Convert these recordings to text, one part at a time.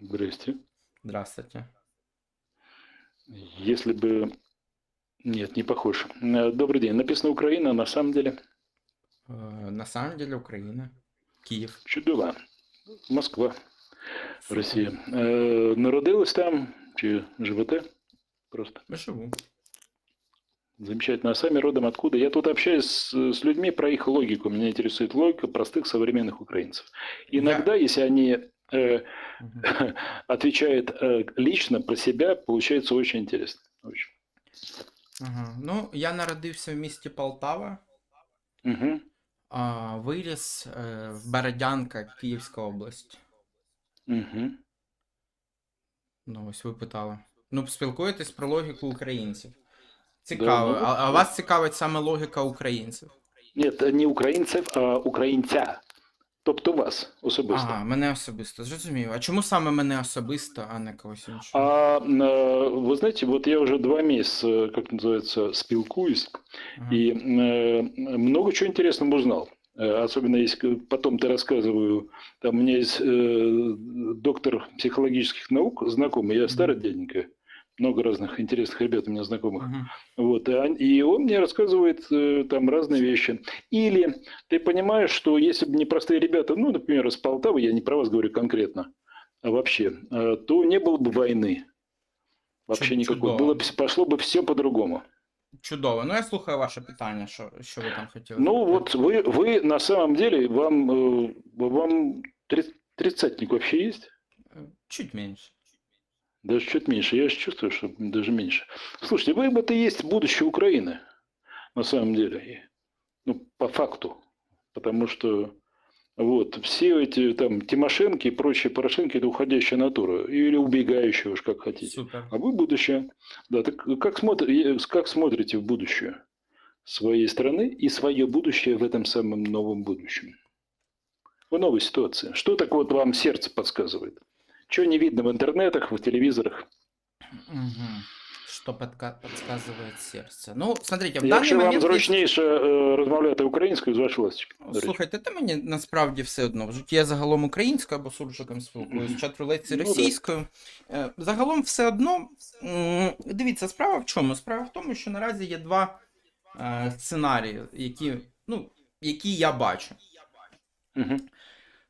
Здрасте. Здравствуйте. Если бы... Нет, не похож. Э, Добрый день. Написано Украина, а на самом деле Э, На самом деле Украина. Київ. чудова. Москва, Супер. Росія. Е, Народились там чи живете? Просто Живу. замечательно. А сами родом откуда? Я тут общаюсь с, с людьми про их логику. Меня интересует логика простых современных украинцев. Иногда, если они э, Мгм. отвечают э, лично про себя, получается очень интересно. Очень. Ага. Ну, я народився в місті Полтава, Мгм. а виріс е, в Бородянка, Київська область. Мгм. Ну, ось ви питали. Ну, спілкуєтесь про логіку українців. Цікаво. Да, ну, а, а вас цікавить саме логіка українців? Нет, не українців, а українця. Тобто вас особисто. Ага, мене особисто. Зрозумів. А чому саме мене особисто, а не когось іншого? А э, вы знаете, вот я уже два месяца, как называется, спилкуюсь, Ага. и э, много чего интересного узнал. Э, Особенно если к- потом ты рассказываю, там у меня есть э, доктор психологических наук, знакомый, я старый Мгм. дяденька, много разных интересных ребят у меня знакомых. Мгм. Вот, и он- мне рассказывает э, там разные вещи. Или ты понимаешь, что если бы не простые ребята, ну, например, из Полтавы, я не про вас говорю конкретно, а вообще, э, то не было бы войны. Вообще Чуд- никакой. чудово. Было бы, пошло бы все по-другому. Чудово. Ну, я слухаю ваше питання, що, що ви там хотіли. Ну, вот вы, вы на самом деле, вам, э, вам три- тридцатник вообще есть? Чуть менше. Даже чуть меньше. Я же чувствую, что даже меньше. Слушайте, вы это и есть будущее Украины, на самом деле. Ну, по факту. Потому что вот все эти там Тимошенко и прочие Порошенко это уходящая натура. Или убегающая уж как хотите. Супер. А вы будущее. Да, так как, смотри, как смотрите в будущее своей страны и свое будущее в этом самом новом будущем? В новой ситуации. Что так вот вам сердце подсказывает? Чего не видно в интернетах, в телевизорах? Угу. Что подка- подсказывает сердце? Ну, смотрите, в даний Якщо вам момент... зручніше е, розмовляти українською, з вашої ласки. до речі. Слухайте, та мені насправді все одно. В житті я загалом українською або суржиком спілкуюсь, в чат-рулетці Ну, да. російською. Е, Загалом все одно. м, Дивіться, справа в чому? Справа в тому, що наразі є два е, сценарії, які, ну, які я бачу. Мгм.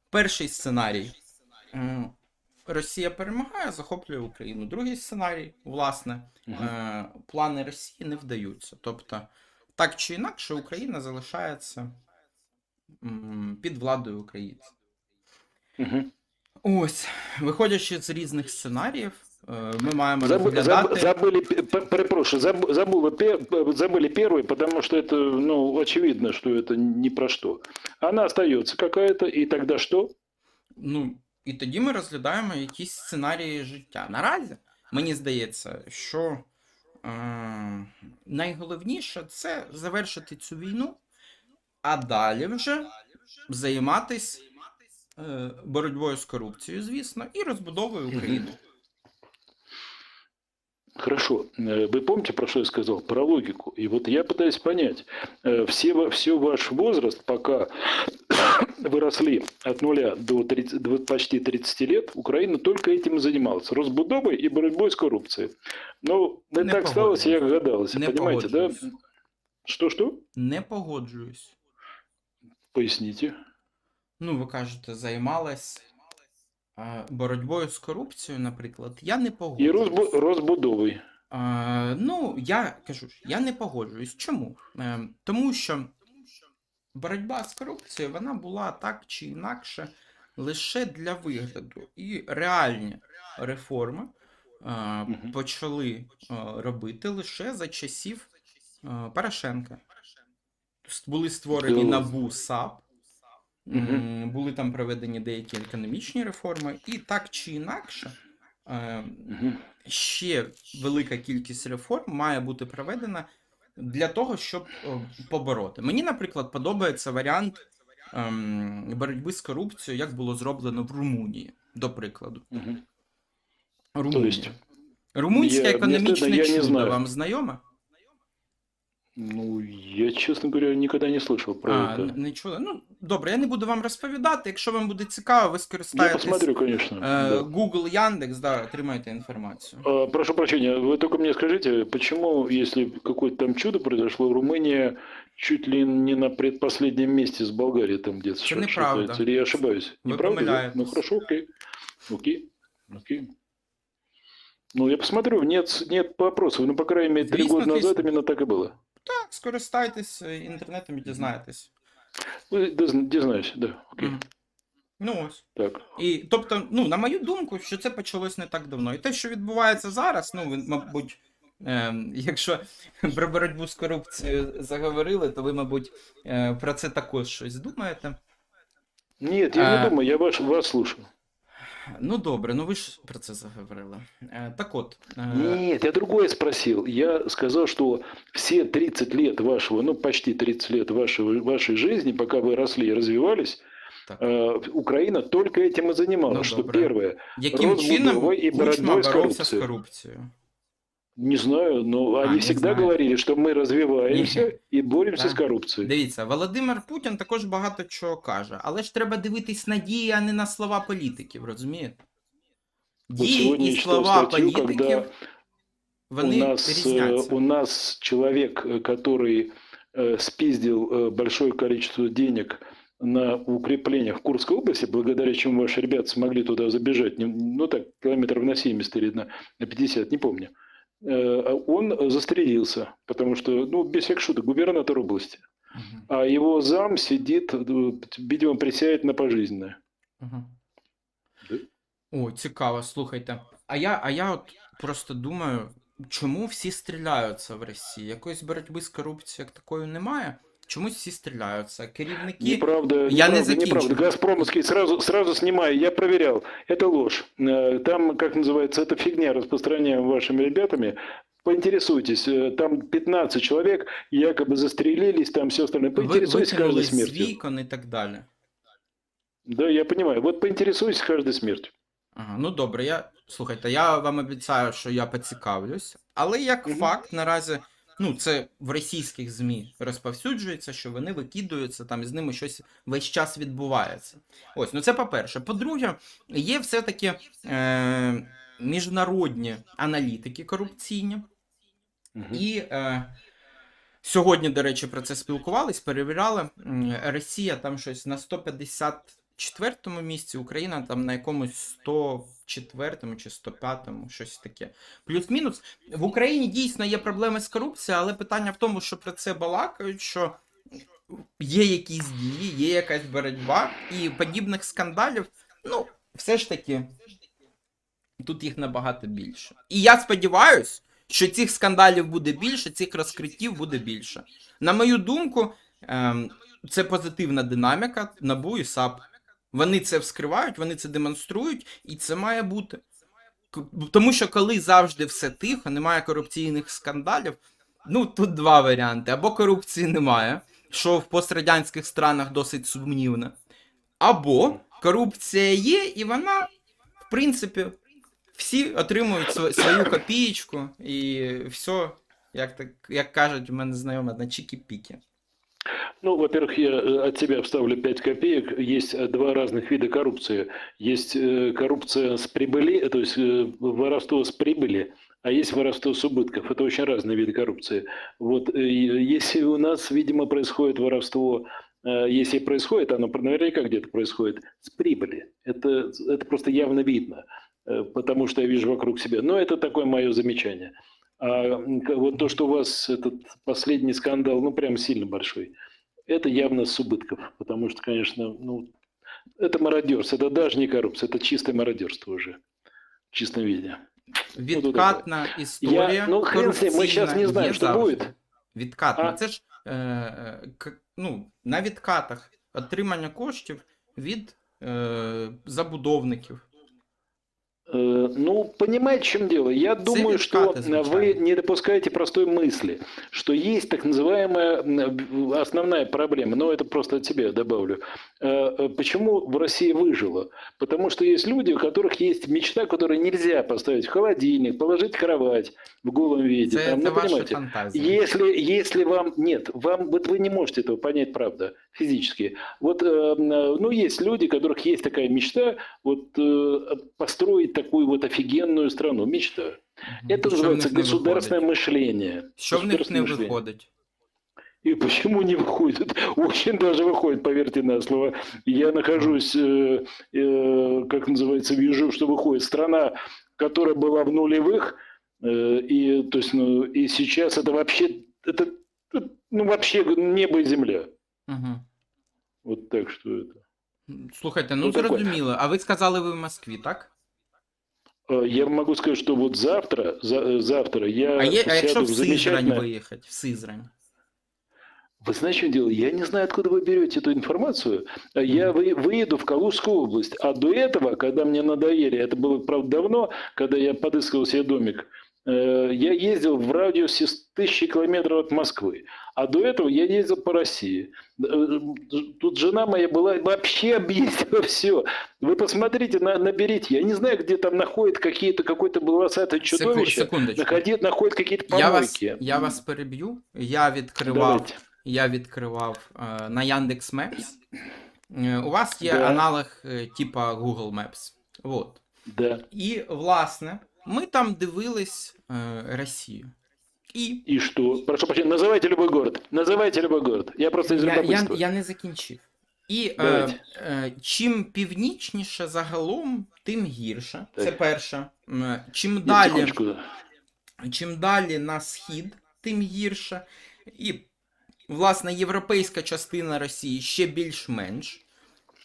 Перший сценарій. м, Росія перемагає, захоплює Україну. Другий сценарій, власне, Мгм. е, плани Росії не вдаються. Тобто, так чи інакше, Україна залишається м, під владою українців. Мгм. Ось, виходячи з різних сценаріїв, е, ми маємо Заб- заб- розглядати. Забыли, п- п- перепрошую, заб- забыла пе- забыли первый, потому что это, ну, очевидно, что это ни про что. Она остается какая-то, и тогда что? Ну, і тоді ми розглядаємо якісь сценарії життя. Наразі мені здається, що е, найголовніше це завершити цю війну, а далі вже займатися е, боротьбою з корупцією, звісно, і розбудовою України. Хорошо. Э, Вы помните, про что я сказал? Про логику. И вот я пытаюсь понять. э, Все, ва- все ваш возраст, пока вы росли от нуля до, 30, до почти 30 лет, Украина только этим и занималась. Розбудовой и борьбой с коррупцией. Ну, не, Не так сталося, як погоджуюсь. гадалось. Не Понимаете, да? погоджуюсь. Что-что? Не погоджуюсь. Поясните. Ну, ви кажете, займалась е, боротьбою з корупцією, наприклад. Я не І погоджуюсь. розбу- розбудовою. Е, ну, я кажу, я не погоджуюсь. Чому? Е, тому що боротьба з корупцією вона була так чи інакше лише для вигляду. І реальні реформи е, почали е, робити лише за часів е, Порошенка. Були створені НАБУ САП, М, були там проведені деякі економічні реформи, і так чи інакше. е, ще велика кількість реформ має бути проведена для того, щоб побороти. Мені, наприклад, подобається варіант ем, боротьби з корупцією, як було зроблено в Румунії, до прикладу. Мгм. Румунія. Румунське економічне не чудо знаю. вам знайоме? Ну, я, честно говоря, никогда не слышал про А, это. н- не чули? Ну, добре, я не буду вам розповідати. Якщо вам буде цікаво, ви Я скористаєтесь посмотрю, конечно. е, да. Google, Яндекс, да, отримаєте інформацію. А, Прошу прощения, вы только мне скажите, почему, если какое-то там чудо произошло, Румыния чуть ли не на предпоследнем месте с Болгарией там где-то Это ш- неправда. шатается? Или я ошибаюсь? Вы Неправда, да? Ну помиляетесь. хорошо, окей. Окей. Окей. Ну, я посмотрю, нет, нет вопросов. Ну, по крайней мере, три Звісно, года назад звісно. именно так и было. Так, скористайтесь е, інтернетом і дізнаєтесь. Ну, Дизнаюсь, да. Окей. Ну ось. Так. І тобто, ну, на мою думку, що це почалось не так давно. І те, що відбувається зараз, ну, ви, мабуть, е, якщо про боротьбу з корупцією заговорили, то ви, мабуть, е, про це також щось думаєте. Нет, я не думаю, я ваш, вас слушаю. Ну добре, ну ви ж про це заговорили. Е, так от. Е, Нет, я другое спросил. Я сказал, что все 30 лет вашего, ну почти 30 лет вашего, вашей жизни, пока вы росли и развивались, так. э, Украина только этим и занималась. Ну, что добре. первое, Яким розбудовою чином і Кучма боротьбою з боровся з корупцією. корупцією? не знаю, но А, они не всегда знаю. говорили, что мы развиваемся Не. и боремся Да. с коррупцией. Дивіться, Володимир Путін також багато чого каже, але ж треба дивитись на дії, а не на слова політиків, розумієте? Вот Дії сегодня і я читал слова статью, політиків, когда у вони нас, э, різняться. у нас человек, э, который э, спиздил э, большое количество денег на укреплениях в Курской области, благодаря чему ваши ребята смогли туда забежать, не- ну так, километров на 70 или на, на 50, не помню, Э, он застрелился, потому что, ну, без всяких шуток, губернатор области. Мгм, А его зам сидит, э, видимо, присяет на пожизненное. мгм. Да. О, цікаво, слухайте. А я, а я от просто думаю, чому всі стріляються в Росії? Якоїсь боротьби з корупцією як такої немає. Чомусь всі стріляються. Керівники. Неправда, Я не неправда, закінчу. неправда. Газпромовский сразу, сразу снимаю, я проверял. Это ложь. Э, Там, как называется, это фигня, распространяем вашими ребятами. Поинтересуйтесь, э, там 15 человек якобы застрелились, там все остальное. ви- Поинтересуйтесь каждой викинули з смертью. вікон і так далі. Да, я понимаю. Вот поинтересуйтесь каждой смертью. Ага, ну добре, я слухайте, я вам обіцяю, що я поцікавлюсь, але як Мгм. факт наразі, ну це в російських ЗМІ розповсюджується, що вони викидаються, там і з ними щось весь час відбувається. Ось, ну це по-перше. По-друге, є все-таки е, міжнародні аналітики корупційні, Мгм. і е, сьогодні, до речі, про це спілкувались, перевіряли. Росія там щось на 154-му місці, Україна там на якомусь 104-му чи 105-му, щось таке. Плюс-мінус. В Україні дійсно є проблеми з корупцією, але питання в тому, що про це балакають, що є якісь дії, є якась боротьба, і подібних скандалів, ну, все ж таки, тут їх набагато більше. І я сподіваюсь, що цих скандалів буде більше, цих розкриттів буде більше. На мою думку, ем, це позитивна динаміка НАБУ і САП. Вони це вскривають, вони це демонструють, і це має бути. Тому що коли завжди все тихо, немає корупційних скандалів, ну тут два варіанти: або корупції немає, що в пострадянських странах досить сумнівно, або корупція є, і вона, в принципі, всі отримують св- свою копієчку, і все, як, так, як кажуть, у мене знайома на чікі-пікі. Ну, во-первых, я э, от себя вставлю 5 копеек. Есть э, два разных вида коррупции. Есть э, коррупция с прибыли, то есть воровство с прибыли, а есть воровство с убытков. Это очень разные виды коррупции. Вот если у нас, видимо, происходит воровство, если происходит, оно наверняка где-то происходит с прибыли. Это, это просто явно видно, потому что я вижу вокруг себя. Но это такое мое замечание. А вот то, что у вас этот последний скандал, ну, прям сильно большой, это явно с убытков, потому что, конечно, ну, это мародерство, это даже не коррупция, это чистое мародерство уже в чистом виде. Відкатна історія. Я- ну, хрен з ним, ми щас не корупційна знаємо, є що завжди. буде. Відкатна. А? Це ж е, е, к- ну, на відкатах отримання коштів від е, забудовників. Э, Ну, понимаете, в чем дело? Я думаю, что відкати, э, вы звичайно. не допускаете простой мысли, что есть так называемая м, основная проблема, но это просто от себя я добавлю. Э, э, Почему в России выжило? Потому что есть люди, у которых есть мечта, которую нельзя поставить в холодильник, положить в кровать в голом виде. Це, там, це ну, ваші понимаете, фантазії. если, если вам нет, вам вот вы не можете этого понять, правда, физически. Вот, э, м, ну, есть люди, у которых есть такая мечта, вот э, построить такую вот офигенную страну, мечта. Это Що в называется них не государственное виходить? мышление. Що в них не Государственное мышление. виходить? И почему не выходит? Очень даже выходит, поверьте на слово. Я нахожусь, э, э, как называется, вижу, что выходит страна, которая была в нулевых, э, и то есть, ну, и сейчас это вообще, это, это, ну вообще небо и земля. Угу. Вот так что это. Слухайте, ну Ну, таке. зрозуміло. А ви сказали, ви в Москві, так? Э, Я могу сказать, что вот завтра, за- э, завтра я А, є, а якщо сяду в в Сызрань замечательное... виїхати? В Сызрань. Вы знаете, что дело? Я не знаю, откуда вы берете эту информацию. Э, Я вы- выеду в Калужскую область. А до этого, когда мне надоели, это было, правда, давно, когда я подыскивал себе домик, э, я ездил в радиусе с тысячи километров от Москвы. А до этого я ездил по России. Э, Тут жена моя была, вообще объездила все. Вы посмотрите, на- наберите. Я не знаю, где там находят какие-то, какое-то волосатое Секу- чудовище. секундочку. Находит, находит какие-то Я вас, помойки. я вас переб'ю. Я відкривав, Давайте. я відкривав е, на Яндекс Maps. Е, у вас є Да. аналог е, типа Google Maps. Вот. Да. І, власне, ми там дивились е, Росію. І И что? Прошу прощения, называйте любой город. Называйте любой город. Я просто из я, я, любопытства. я не закінчив. І е, Давайте. е, чим північніше загалом, тим гірше. Це Так. перше. М, Чим Нет, далі. секундочку. чим далі на схід, тим гірше. І, власне, європейська частина Росії ще більш-менш.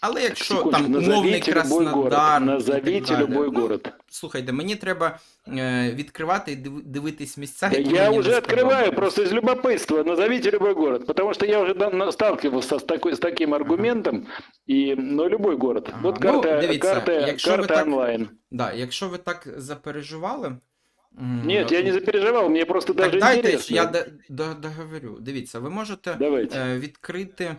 Але якщо Секундочку, там умовний назовите любой город. Краснодар. і Назовите так далі, любой ну, город. Слухайте, мені треба е, відкривати і див- дивитись місця. Да які я мені уже не открываю сподобались. просто из любопытства. Назовите любой город. Потому что я уже да- на- сталкивался с, такой, с таким аргументом. И, но любой город. Ага. Вот Ну, карта, дивіться, карта, якщо ви карта так- онлайн. Да, якщо ви так запереживали. м, Нет, я не запереживал. Мне просто Так даже дайте ж интересно. я до- до- договорю. Дивіться, ви можете Давайте. е, відкрити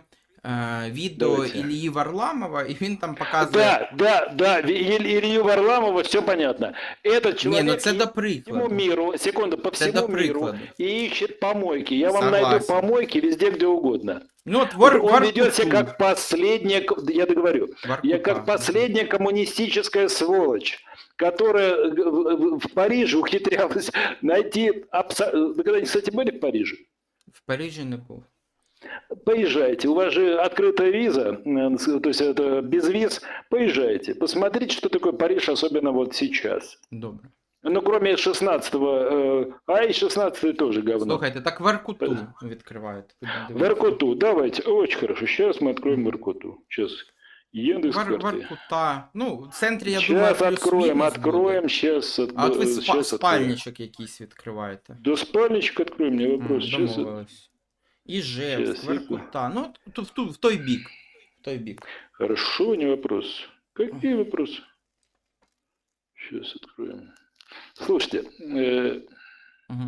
відео Давайте. Ілії Варламова, і він там показує. Да, да, да. Ви- Иль- Илью Варламова все понятно. Этот Ні, человек ну це до по всему прикладу. миру, секунду, по Це до всему миру прикладу. и ищет помойки. Я вам найду Согласен. помойки везде, где угодно. Ну от вор, Он ведет себя Воркуту. как последняя, к- я договорю, я Воркута. как последняя коммунистическая сволочь, которая э, в- в в Париже ухитрялась найти... абсо- Вы когда-нибудь, кстати, были в Париже? В Парижі не був. Поезжайте, у вас же открытая виза, э, с- то есть это без виз, поезжайте, посмотрите, что такое Париж, особенно вот сейчас. Добре. Ну, кроме 16-го, э, а и 16 тоже говно. Слухайте, так Воркуту відкриваєте. Будемо дивитися. Воркуту, давайте, очень хорошо, сейчас мы откроем Воркуту, сейчас. Яндекс Вор, карты. Воркута. Ну, в центрі, я думаю, Сейчас откроем, плюс-мінус буде. откроем, сейчас. А от ви спа- сейчас спальничок якийсь відкриваєте. До спальничка откроем, не вопрос. М, Сейчас, Домовились. Іжевськ, Щас, Воркута. Ну, от ту- в, ту- в той бік. В той бік. хорошо, не вопрос. Какие вопросы? Сейчас откроем. Слушайте, э, Угу.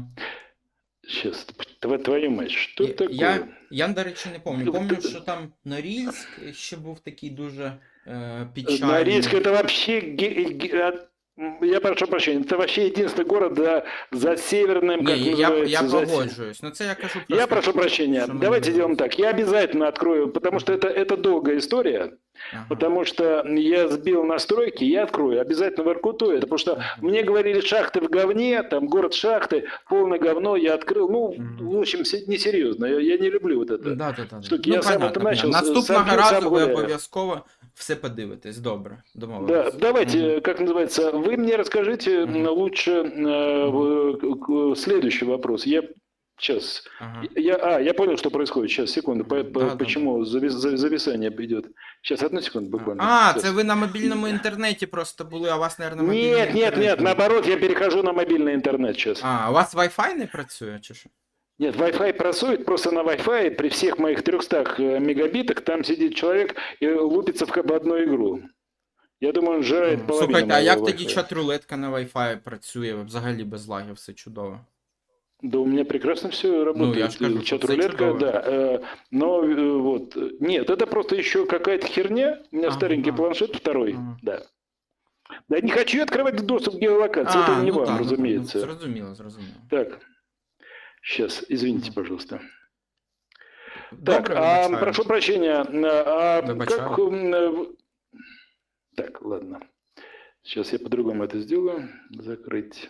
сейчас, тв- твою мать, что Я, такое? я, я, до речі, не пам'ятаю. Ну, Пам'ятаю, ти- що там Норільськ ще був такий дуже е, Норильск печальний. это вообще, ге- ге- а, м, я прошу прощения, это вообще единственный город за, за северным, как Ні, я, называется, я за се- погоджуюсь. Ну це я кажу просто. Я прошу прощения. что мы Давайте не- сделаем так. Я обязательно открою, потому что это, это долгая история. Ага. Потому что я сбил настройки, я открою. Обязательно в Иркуту это. Потому что Ага. мне говорили, шахты в говне, там город шахты, полное говно, я открыл. Ну, Мгм. в общем, се- несерьезно. Я, я не люблю вот это. Да, да, да. Штуки. Ну, Я сам понятно, это начал, понятно. Наступного сам бил, разу сам ви гуляю. обов'язково все подивитесь. Добре, Да, домовились. давайте, Мгм. как называется, вы мне расскажите Мгм. м, лучше э, в- к- к- следующий вопрос. Я сейчас Ага. Я, а, я понял, что происходит. Сейчас, секунду. По- по- Да, да, почему завис- зави- зависание идет? Сейчас, одну секунду буквально. А, Щас. це ви на мобільному інтернеті просто були, а у вас, мабуть, мобільний Нет, нет, інтернет нет, не- наоборот, я перехожу на мобильный интернет сейчас. А, у вас Wi-Fi не працює, чи що? Нет, Wi-Fi просует, просто на Wi-Fi при всех моих 300 э, мегабитах там сидит человек и лупится в как бы одну игру. Я думаю, он жирает половину Слухайте, а моего як тоді Wi-Fi. чат-рулетка на Wi-Fi працює? Взагалі без лагів, все чудово. Да у меня прекрасно все работает. Ну, я ж кажу, что Чат-рулетка, всё чудово. да. э, Но э, вот, нет, это просто еще какая-то херня. У меня Ага. старенький планшет второй, Ага. да. Да не хочу открывать доступ к геолокации, это не ну вам, ну, разумеется. Ну, зрозуміло, зрозуміло. Так, сейчас, извините, пожалуйста. Так, а, прошу прощения, а Выбачаю. как... э, Так, ладно. Сейчас я по-другому это сделаю. Закрыть.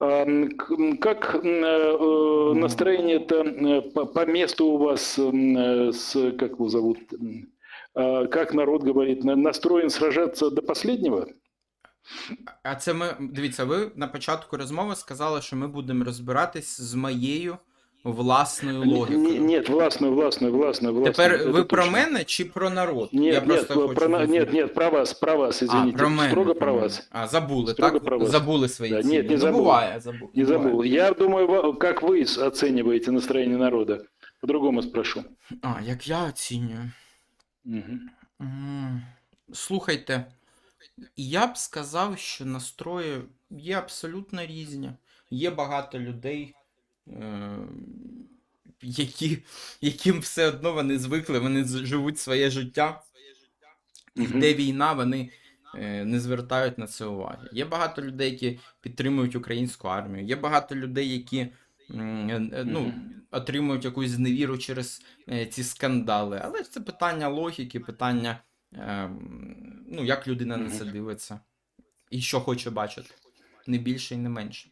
А, м, к- м, Как м, э, э, настроение-то э, по, по месту у вас, м, э, с, как его зовут, м, а, как народ говорит, на- настроен сражаться до последнего? А це ми. Дивіться, ви на початку розмови сказали, що ми будемо розбиратись з моєю власною Н- логікою. н- Нет, властную, властную, властную, властную. Тепер это ви про точно. мене чи про народ? Нет, Я нет, просто хочу про, на- нет, зрозуміти. нет, про вас, про вас, А, извините, про мене, строго про мене. вас. А, забули, Строго так? про вас. Забули свої Да, цілі. нет, не Ну, забыл. буває, забув. Не буває. забыл. Я думаю, ва- как вы с- оцениваете настроение народа? По-другому спрошу. А, як я оцінюю. Мгм. М, Слухайте, я б сказав, що настрої є абсолютно різні. Є багато людей, е, які, яким все одно вони звикли, вони живуть своє життя. І де війна, вони е, не звертають на це уваги. Є багато людей, які підтримують українську армію. Є багато людей, які е, е, ну, отримують якусь зневіру через е, ці скандали. Але це питання логіки, питання, е, ну, як людина на це дивиться, і що хоче бачити. Не більше і не менше.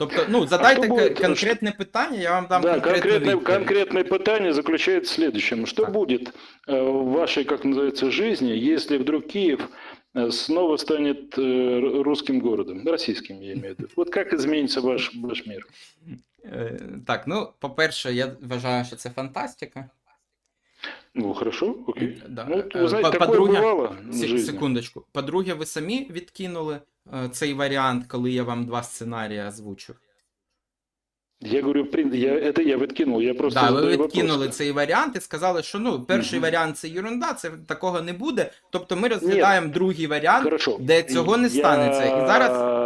Тобто, ну, задайте що ка- буде, конкретне питання, я вам дам да, конкретну конкретное, відповідь. конкретное пытание заключается в следующем. Что Так. будет э, в вашей, как называется, жизни, если вдруг Киев э, снова станет э, р- русским городом, российским, я имею в виду? Вот как изменится ваш, ваш мир? Е, Так, ну, по-перше, я вважаю, що це фантастика. Ну, хорошо, окей. Да. Ну, Е, вы знаете, по- такое по-друге, бывало в Се- жизни. Секундочку. По-друге, ви самі відкинули е, цей варіант, коли я вам два сценарії озвучив. Я говорю, я, это я выкинул, я просто Да, ви відкинули вопрос. цей варіант і сказали, що ну, перший Мгм. варіант це ерунда, це такого не буде. Тобто ми розглядаємо другий варіант, Хорошо. де цього не Я, станеться. І зараз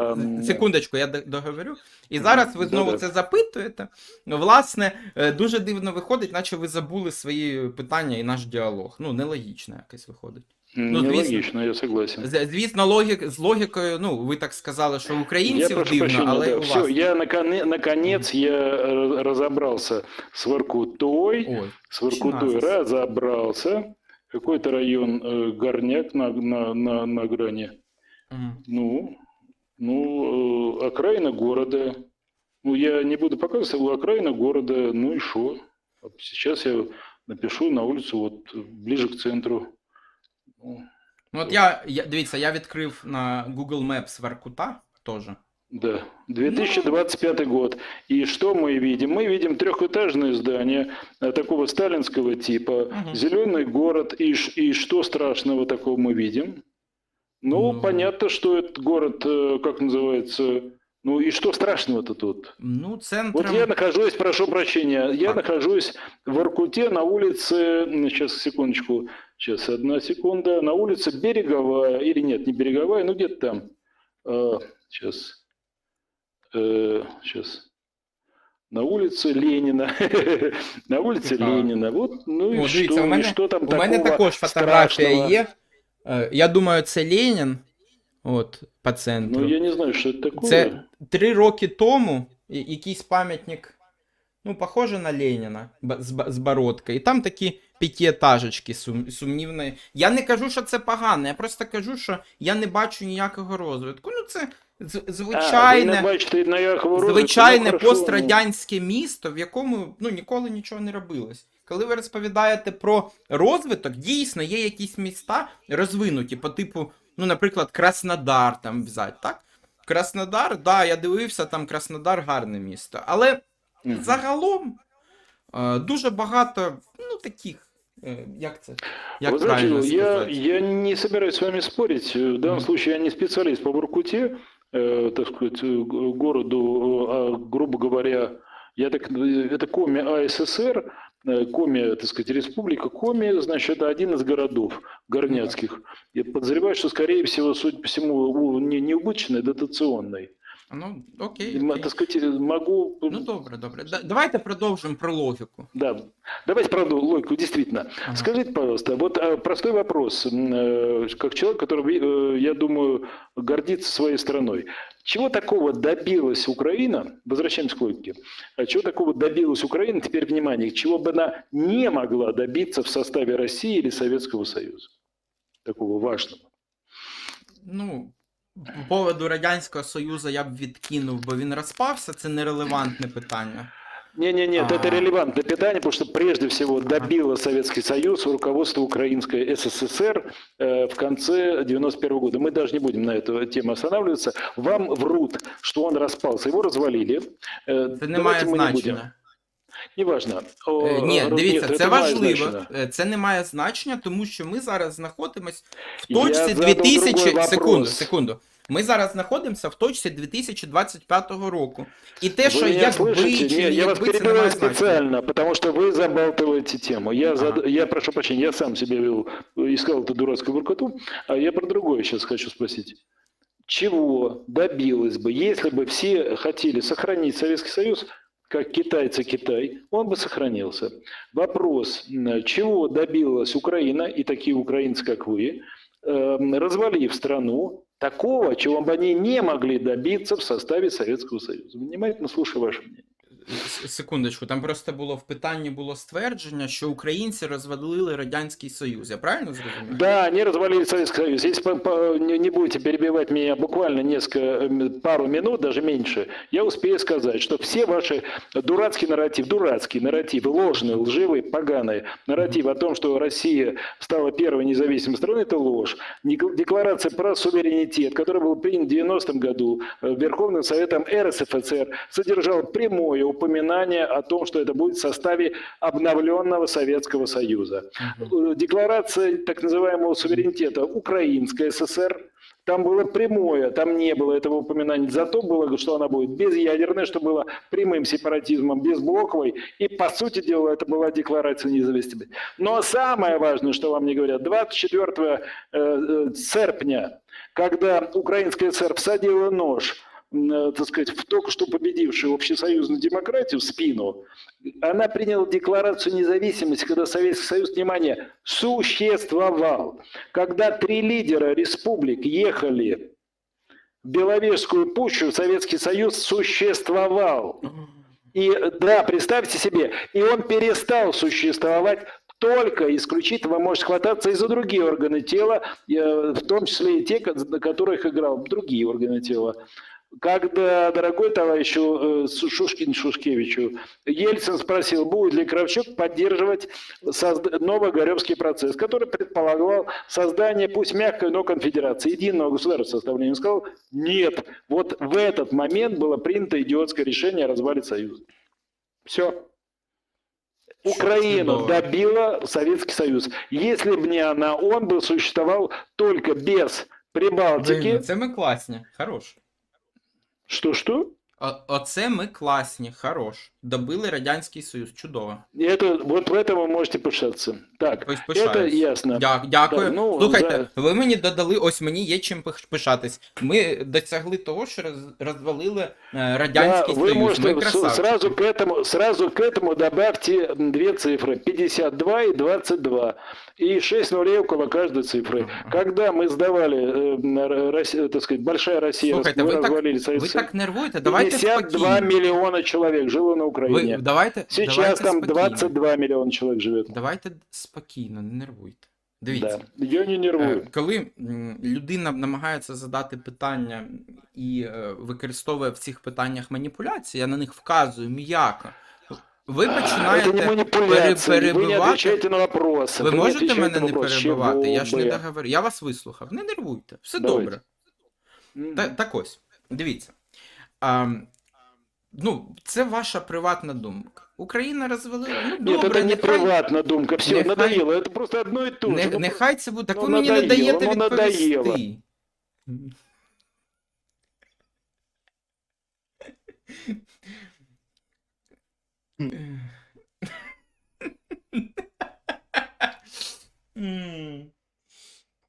Секундочку, я договорю. І зараз ви знову Да-да. це запитуєте. Ну, Власне, е, дуже дивно виходить, наче ви забули свої питання і наш діалог. Ну, нелогічно якось виходить. ну, звісно. Нелогично, я согласен. З- Звісно, логік, з логікою, ну, ви так сказали, що у Я українців прошу дивно, прощения, але да, у все, вас. я наконе- наконец я э, разобрался с Воркутой, Ой, с Воркутой назис. разобрался. Какой-то район э, Горняк на, на, на, на грани. мгм. Ну, ну, э, окраина города. Ну, я не буду показывать, окраина города, ну и что? Сейчас я напишу на улицу вот ближе к центру. Ну, Ну, от я, я, дивіться, я відкрив на Google Maps Воркута теж. Да, 2025 год. И что мы видим? Мы видим трехэтажное здание э, такого сталинского типа, Мгм. зеленый город. И, и что страшного такого мы видим? Ну, Ну. понятно, что этот город, э, как называется, ну и что страшного-то тут? Ну, центром... Вот я нахожусь, прошу прощения, я Так. нахожусь в Иркуте на улице, сейчас, секундочку, сейчас, одна секунда, на улице Береговая, или нет, не Береговая, ну где-то там, А, сейчас, сейчас, на улице Ленина, на улице Ага. Ленина, вот, ну и О, что, дивіться, у и мене, что там у мене такого також фотографія страшного? є. Е, Я думаю, це Ленін. От, по центру. Ну, я не знаю, что это такое. Це три роки тому якийсь пам'ятник, ну, похоже на Леніна з, бородкою. І там такі п'ятиетажечки сум, сумнівні. Я не кажу, що це погано, я просто кажу, що я не бачу ніякого розвитку. Ну, це з- А, ви звичайне, бачите розвитку? звичайне Ну, хорошо, ну. пострадянське місто, в якому ну, ніколи нічого не робилось. Коли ви розповідаєте про розвиток, дійсно є якісь міста розвинуті, по типу, ну, наприклад, Краснодар там взяти, так? Краснодар, да, я дивився, там Краснодар гарне місто. Але Мгм. загалом е, дуже багато, ну, таких, е, як це? Як Вы знаете, правильно я, сказати? я не собираюсь с вами спорить. В данном Мгм. случае я не специалист по Воркуте, э, так сказать, э, г- городу, э, а, грубо говоря, Я так, э, это Коми АССР, э, Коми, так сказать, республика Коми, значит, это один из городов горняцких. Я подозреваю, что, скорее всего, судя по всему, у- не, не убыточный, а дотационный. Ну, окей. Окей. Так сказать, э, могу... Ну добре, добре. Да- Давайте продовжимо про логіку. Да. Давайте правду, логику, действительно. Ага. Скажите, пожалуйста, вот простой вопрос, как человек, который, я думаю, гордится своей страной. Чего такого добилась Украина, возвращаемся к логике, а чего такого добилась Украина, теперь внимание, чего бы она не могла добиться в составе России или Советского Союза? Такого важного. Ну, поводу Радянського Союзу я б відкинув, бо він розпався, це нерелевантне питання. Не-не-нет, это А. релевантное питание, потому что прежде всего добило Советский Союз руководство Украинской СССР э, в конце 91 года. Мы даже не будем на эту тему останавливаться. Вам врут, что он распался, его развалили. Э, Це не давайте має мы не будем. значення. Неважно. О, Е, Ні, роз- дивіться, нет, це это має важливо. значення. Е, Це не має значення, тому що ми зараз знаходимось в Я точці задав 2000... другой вопрос. Секунду, секунду. Ми зараз знаходимося в точці 2025 року. І те, Вы що меня якби слышите? чи Не, я вас якби це не перебиваю має значення. специально, потому что вы забалтываете тему. Я, Ага. зад- я прошу прощения, я сам себе вел, искал эту дурацкую буркоту, а я про другое сейчас хочу спросить. Чего добилось бы, если бы все хотели сохранить Советский Союз, как китайцы Китай, он бы сохранился. Вопрос, чего добилась Украина и такие украинцы, как вы, эм, развалив страну, такого, чего бы они не могли добиться в составе Советского Союза. Внимательно слушаю ваше мнение. С- Секундочку, там просто було в питанні було ствердження, що українці розвалили Радянський Союз. Я правильно зрозумів? Да, они развалили Советский Союз. Если по- по- не не будете перебивать меня буквально несколько, м, пару минут, даже меньше, я успею сказать, что все ваши дурацкий нарратив, дурацкий нарратив, ложный, лживый, поганый нарратив о том, что Россия стала первой независимой страной, это ложь. Нек- Декларация про суверенитет, которая была принята в 90 году э, Верховным Советом РСФСР, содержала прямое упоминание о том, что это будет в составе обновленного Советского Союза. Э, Декларация так называемого суверенитета Украинской ССР, там было прямое, там не было этого упоминания. Зато было, что она будет безъядерной, что было прямым сепаратизмом, безблоковой. И, по сути дела, это была декларация независимости. Но самое важное, что вам не говорят, 24 э, э, серпня, когда Украинская ССР всадила нож так сказать, только что победившую общесоюзную демократию в спину, она приняла декларацию независимости, когда Советский Союз, внимание, существовал. Когда три лидера республик ехали в Беловежскую пущу, Советский Союз существовал. И да, представьте себе, и он перестал существовать только исключительно, вы можете хвататься и за другие органы тела, э, в том числе и те, на которых играл другие органы тела. Когда, дорогой товарищу э, Шушкин Шушкевичу, Ельцин спросил, будет ли Кравчук поддерживать Новогоревский процесс, который предполагал создание, пусть мягкой, но конфедерации, единого государства составления. Он сказал, нет. Вот в этот момент было принято идиотское решение о развале Союза. Все. Украина добила Советский Союз. Если бы не она, он бы существовал только без Прибалтики. Блін, Це ми класні, хорош. Что-что? О- Оце ми класні, хорош. Добили Радянський Союз, чудово. Это, вот в этом вы можете пишаться. Так, Ось это пишаюсь. ясно. Дя- дякую. Да, ну, Слухайте, ви мені додали, ось мені є чим пиш- пишатись. Ми досягли того, що роз- розвалили е, Да, Радянський вы Союз. можете Ми с- красавчики. сразу к этому, сразу к этому добавьте две цифры: 52 и 22, и 6 нулей около каждой цифры. Ага. Когда мы сдавали, э, на Россия, так сказать, большая Россия, Слухайте, мы ви так, развалили ви Советский Союз, так нервуєте, давайте 52 спокійно. миллиона человек жило на Ви, Украине. давайте, Сейчас давайте там спокійно. 22 миллиона человек живет. Давайте спокійно, не нервуйте. Дивіться. Да. Я не нервую. Е, Коли м, людина намагається задати питання і е, використовує в цих питаннях маніпуляції, я на них вказую м'яко. Ви Это не починаєте манипуляция. пере- Вы не перебивати. отвечаете на вопросы. Ви не можете отвечаете мене на не вопрос, перебивати? Я ж чего не бы. договорив. Я вас вислухав. Не нервуйте. Все Давайте. добре. М. Та, так ось, дивіться. А, ну, це ваша приватна думка. Україна розвалила. Ну, Нет, добре, это не нехай, приватная думка. Все, нехай- надоело. Это просто одно и то же. не, Ну, нехай це буде. Так ну, ви мені не даєте ну, відповісти. надоело.